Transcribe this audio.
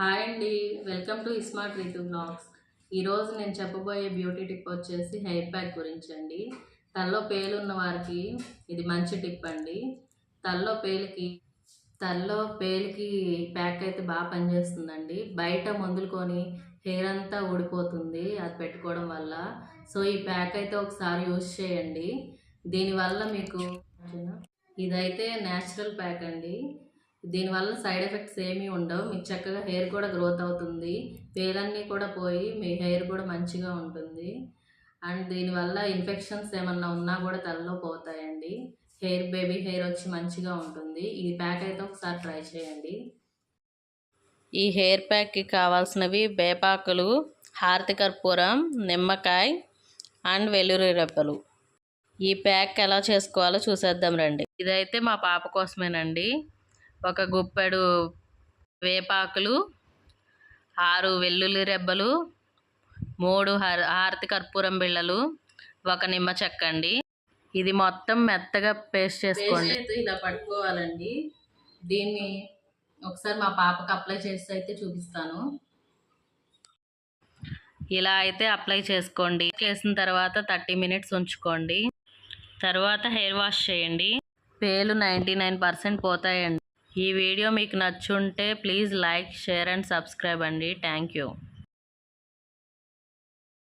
Hi అండి. Welcome to smart Ritu blogs. ఈరోజు నేను చెప్పబోయే బ్యూటీ టిప్ వచ్చేసి హెయిర్ ప్యాక్ గురించి అండి. తలలో పేలు ఉన్న వారికి ఇది మంచి టిప్ అండి. తలలో పేలికి తలలో పేలికి ప్యాక్ అయితే బాగా పనిచేస్తుందండి. బయట మందులు కొని హెయిర్ అంతా ఊడిపోతుంది అది పెట్టుకోవడం వల్ల. సో ఈ ప్యాక్ అయితే ఒకసారి యూజ్ చేయండి. దీనివల్ల మీకు ఇదైతే న్యాచురల్ ప్యాక్ అండి. దీనివల్ల సైడ్ ఎఫెక్ట్స్ ఏమీ ఉండవు. మీకు చక్కగా హెయిర్ కూడా గ్రోత్ అవుతుంది. పేలన్నీ కూడా పోయి మీ హెయిర్ కూడా మంచిగా ఉంటుంది. అండ్ దీనివల్ల ఇన్ఫెక్షన్స్ ఏమన్నా ఉన్నా కూడా తలలో పోతాయండి. హెయిర్ బేబీ హెయిర్ వచ్చి మంచిగా ఉంటుంది. ఈ ప్యాక్ అయితే ఒకసారి ట్రై చేయండి. ఈ హెయిర్ ప్యాక్కి కావాల్సినవి వేపాకులు హారతి కర్పూరం నిమ్మకాయ అండ్ వెల్లుల్లి రెప్పలు ఈ ప్యాక్ ఎలా చేసుకోవాలో చూసేద్దాం రండి. ఇదైతే మా పాప కోసమేనండి. ఒక గుప్పెడు వేపాకులు ఆరు వెల్లుల్లి రెబ్బలు మూడు హర హారతి కర్పూరం బిళ్ళలు ఒక నిమ్మ చెక్క అండి ఇది మొత్తం మెత్తగా పేస్ట్ చేసుకోండి. ఇలా పట్టుకోవాలండి. దీన్ని ఒకసారి మా పాపకు అప్లై చేసి అయితే చూపిస్తాను. ఇలా అయితే అప్లై చేసుకోండి. చేసిన తర్వాత థర్టీ మినిట్స్ ఉంచుకోండి. తర్వాత హెయిర్ వాష్ చేయండి. పేలు నైంటీ నైన్ పర్సెంట్ పోతాయండి. ఈ వీడియో మీకు నచ్చుంటే please like share and subscribe అండి. Thank you.